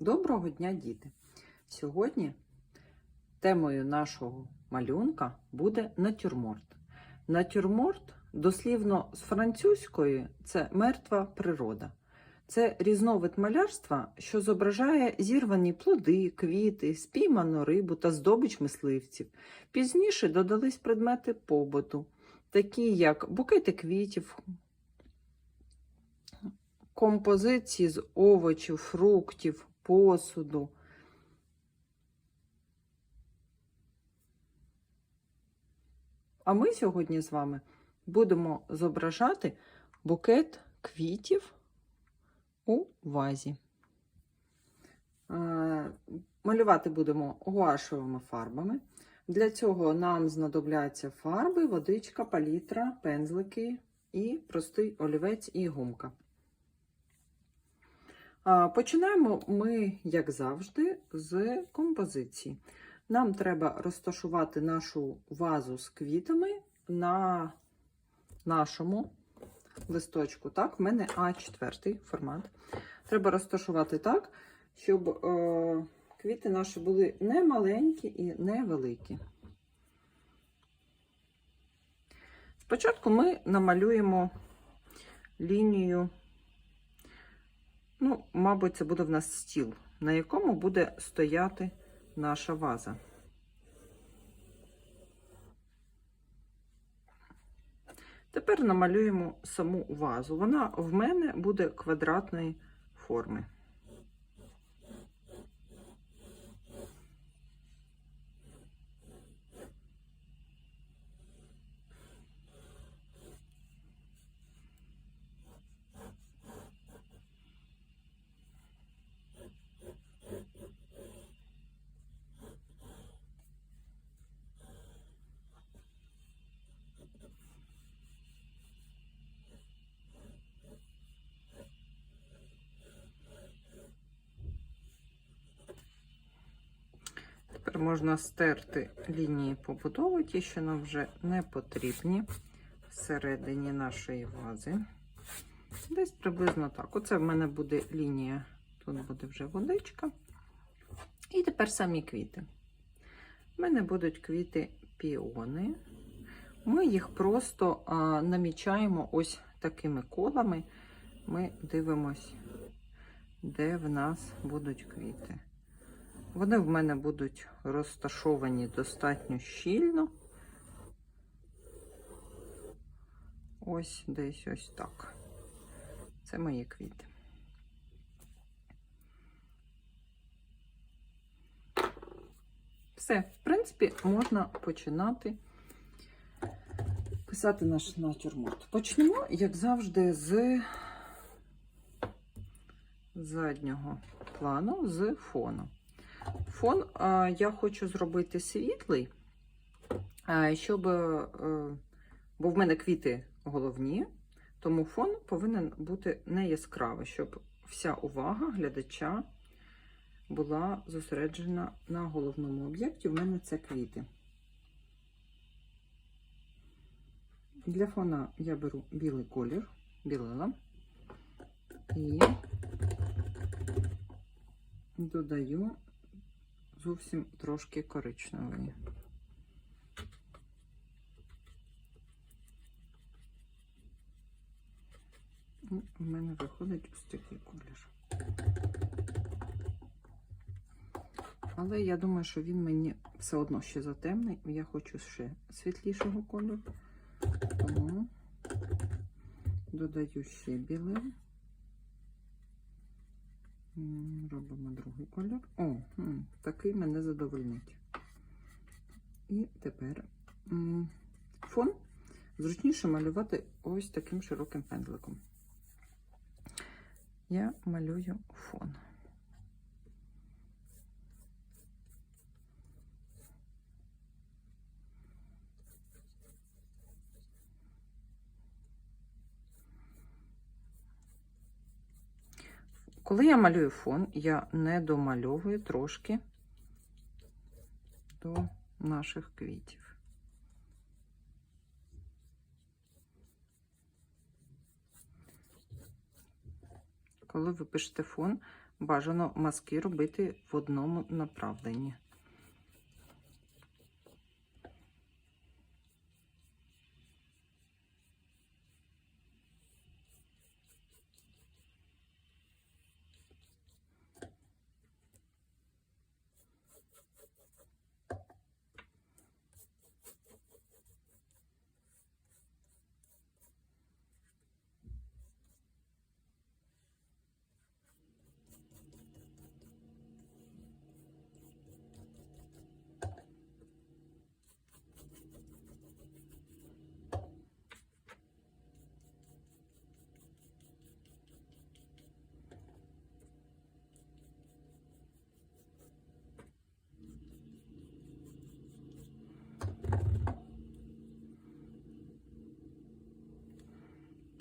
Доброго дня, діти! Сьогодні темою нашого малюнка буде натюрморт. Натюрморт, дослівно з французької, це мертва природа. Це різновид малярства, що зображає зірвані плоди, квіти, спійману рибу та здобич мисливців. Пізніше додались предмети побуту, такі як букети квітів, композиції з овочів, фруктів, посуду. А ми сьогодні з вами будемо зображати букет квітів у вазі. Е, Малювати будемо гуашевими фарбами. Для цього нам знадобляться фарби, водичка, палітра, пензлики і простий олівець і гумка. Починаємо ми, як завжди, з композиції. Нам треба розташувати нашу вазу з квітами на нашому листочку. Так, в мене А4 формат. Треба розташувати так, щоб е, квіти наші були не маленькі і не великі. Спочатку ми намалюємо лінію. Ну, мабуть, це буде в нас стіл, на якому буде стояти наша ваза. Тепер намалюємо саму вазу. Вона в мене буде квадратної форми. Можна стерти лінії побудови, ті, що нам вже не потрібні всередині нашої вази. Десь приблизно так. Оце в мене буде лінія, тут буде вже водичка. І тепер самі квіти. У мене будуть квіти піони. Ми їх просто а, намічаємо ось такими колами. Ми дивимось, де в нас будуть квіти. Вони в мене будуть розташовані достатньо щільно. Ось десь ось так. Це мої квіти. Все, в принципі, можна починати писати наш натюрморт. Почнемо, як завжди, з заднього плану, з фону. Фон я хочу зробити світлий, щоб, бо в мене квіти головні, тому фон повинен бути не яскравий, щоб вся увага глядача була зосереджена на головному об'єкті. В мене це квіти. Для фона я беру білий колір, білила і додаю зовсім трошки коричневої. У мене виходить ось такий колір. Але я думаю, що він мені все одно ще затемний. Я хочу ще світлішого кольору. Тому додаю ще білий. Робимо другий колір. О, такий мене задовольнить. І тепер фон зручніше малювати ось таким широким пензликом. Я малюю фон. Коли я малюю фон, я не домальовую трошки до наших квітів. Коли ви пишете фон, бажано мазки робити в одному направленні.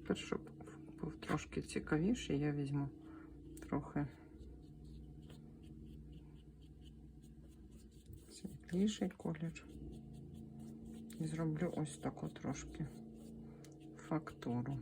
Тепер, щоб був трошки цікавіше, я візьму трохи світліший колір і зроблю ось таку трошки фактуру.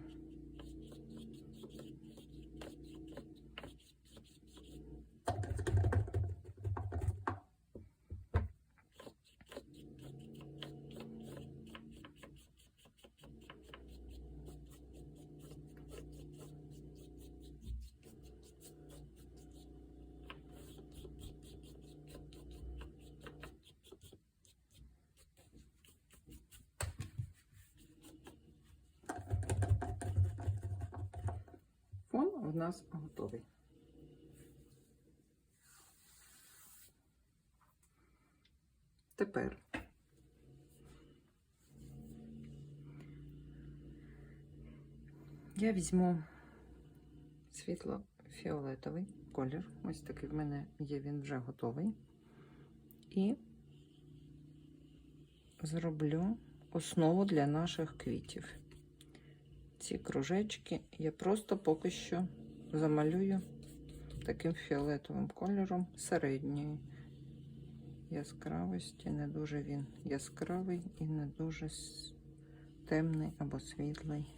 Фон у нас готовий. Тепер я візьму світло-фіолетовий колір. Ось такий в мене є, він вже готовий. І зроблю основу для наших квітів. Ці кружечки я просто поки що замалюю таким фіолетовим кольором середньої яскравості. Не дуже він яскравий і не дуже темний або світлий.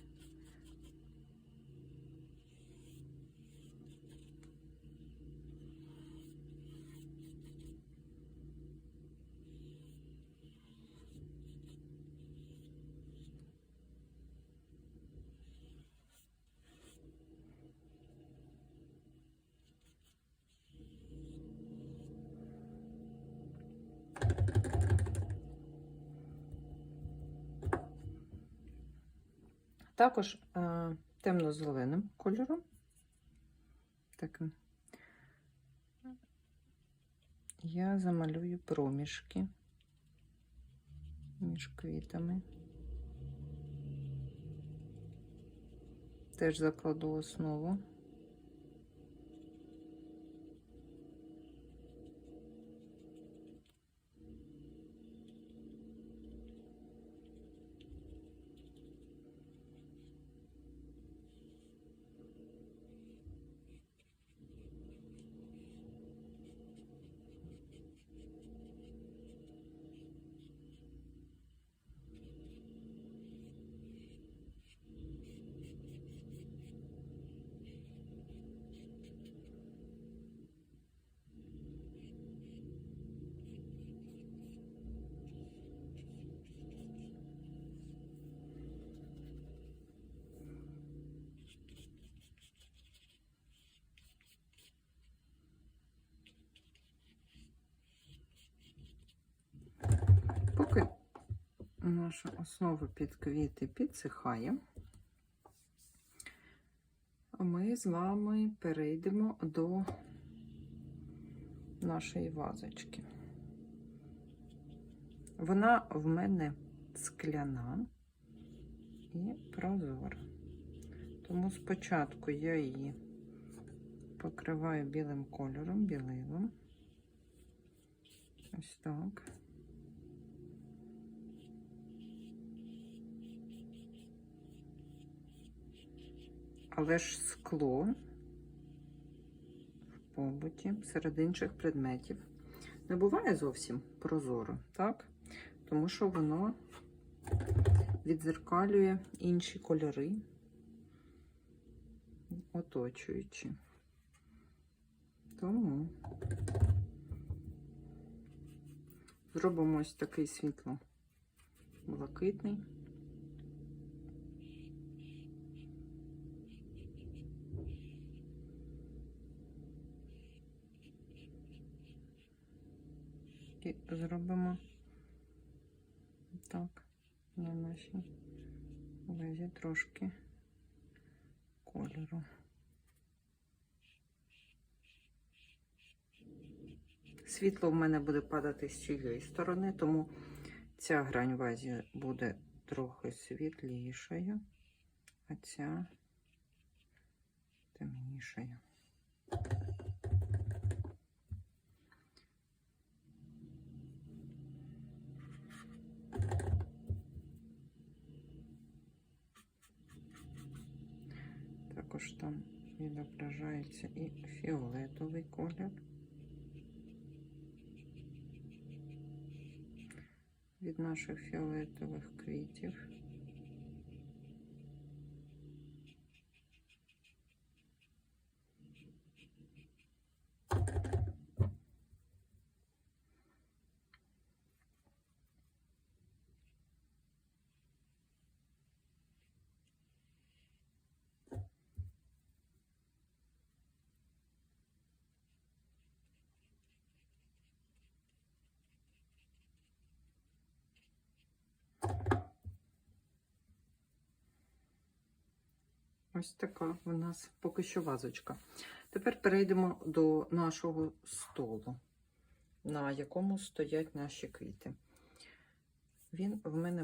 Також е, темно-зеленим кольором. Таким. Я замалюю проміжки між квітами. Теж закладу основу. Поки наша основа під квіти підсихає, ми з вами перейдемо до нашої вазочки. Вона в мене скляна і прозора. Тому спочатку я її покриваю білим кольором, білилом. Ось так. Але ж скло в побуті серед інших предметів не буває зовсім прозоро, так? Тому що воно відзеркалює інші кольори, оточуючи. Тому зробимо ось такий світло блакитний. Зробимо так на нашій вазі трошки кольору. Світло в мене буде падати з цієї сторони, тому ця грань вазі буде трохи світлішою, а ця темнішою. Також там відображається і фіолетовий колір. від наших фіолетових квітів. Ось така у нас поки що вазочка. Тепер перейдемо до нашого столу, на якому стоять наші квіти. Він в мене